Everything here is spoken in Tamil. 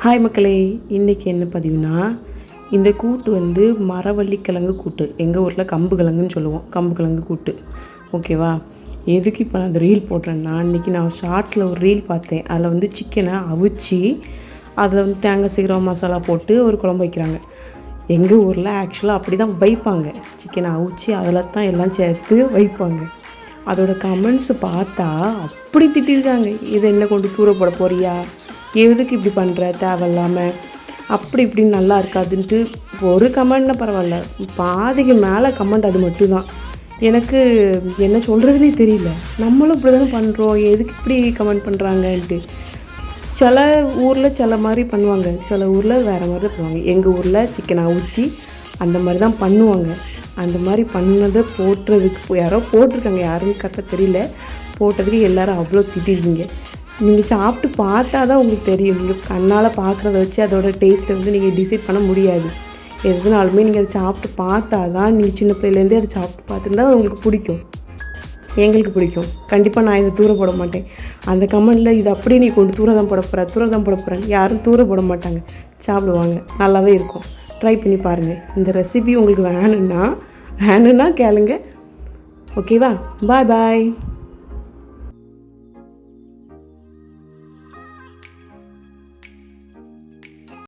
ஹாய் மக்களே இன்றைக்கி என்ன பதிவுனா இந்த கூட்டு வந்து மரவள்ளி கிழங்கு கூட்டு. எங்கள் ஊரில் கம்பு கிழங்குன்னு சொல்லுவோம். கம்பு கிழங்கு கூட்டு. ஓகேவா எதுக்கு இப்போ நான் அந்த ரீல் போடுறேன்னா இன்றைக்கி நான் ஷார்ட்ஸில் ஒரு ரீல் பார்த்தேன். அதில் வந்து சிக்கனை அவிச்சு அதில் வந்து தேங்காய் சீரகம் மசாலா போட்டு ஒரு குழம்பு வைக்கிறாங்க. எங்கள் ஊரில் ஆக்சுவலாக அப்படி தான் வைப்பாங்க. சிக்கனை அவிச்சு அதில் தான் எல்லாம் சேர்த்து வைப்பாங்க. அதோட கமெண்ட்ஸை பார்த்தா அப்படி திட்டிருக்காங்க. இதை என்ன கொண்டு தூர போட போறியா? எதுக்கு இப்படி பண்ணுற தேவையில்லாமல் அப்படி இப்படி நல்லா இருக்காதுன்ட்டு ஒரு கமெண்ட்னா பரவாயில்ல. பாதிக்கு மேலே கமெண்ட் அது மட்டும்தான். எனக்கு என்ன சொல்கிறதுனே தெரியல. நம்மளும் இப்படி தானே பண்ணுறோம் எதுக்கு இப்படி கமெண்ட் பண்ணுறாங்கன்ட்டு சில ஊரில் சில மாதிரி பண்ணுவாங்க. சில ஊரில் வேறு மாதிரி தான் பண்ணுவாங்க. எங்கள் ஊரில் சிக்கனை அவிச்சி அந்த மாதிரி தான் பண்ணுவாங்க. அந்த மாதிரி பண்ணதை போட்டுறதுக்கு யாரோ போட்டிருக்காங்க. யாருன்னு கரெக்டாக தெரியல. போட்டதுக்கு எல்லோரும் அவ்வளோ திட்டிருக்கீங்க நீங்கள் சாப்பிட்டு பார்த்தா தான் உங்களுக்கு தெரியும். நீங்கள் கண்ணால் பார்க்குறத வச்சு அதோட டேஸ்ட்டை வந்து நீங்கள் டிசைட் பண்ண முடியாது. எதுனாலுமே நீங்கள் அதை சாப்பிட்டு பார்த்தா தான் நீங்கள் சின்ன பிள்ளையிலேருந்தே அதை சாப்பிட்டு பார்த்துருந்தா உங்களுக்கு பிடிக்கும். எங்களுக்கு பிடிக்கும். கண்டிப்பாக நான் இதை தூர போட மாட்டேன். அந்த கமெண்டில் இது அப்படியே நீ கொண்டு தூர தான் போட போகிற தூர தான் போட போகிறேன் யாரும் தூர போட மாட்டாங்க. சாப்பிடுவாங்க. நல்லாவே இருக்கும். ட்ரை பண்ணி பாருங்கள் இந்த ரெசிபி உங்களுக்கு வேணும்னா வேணும்னா கேளுங்க. ஓகேவா பாய் பாய்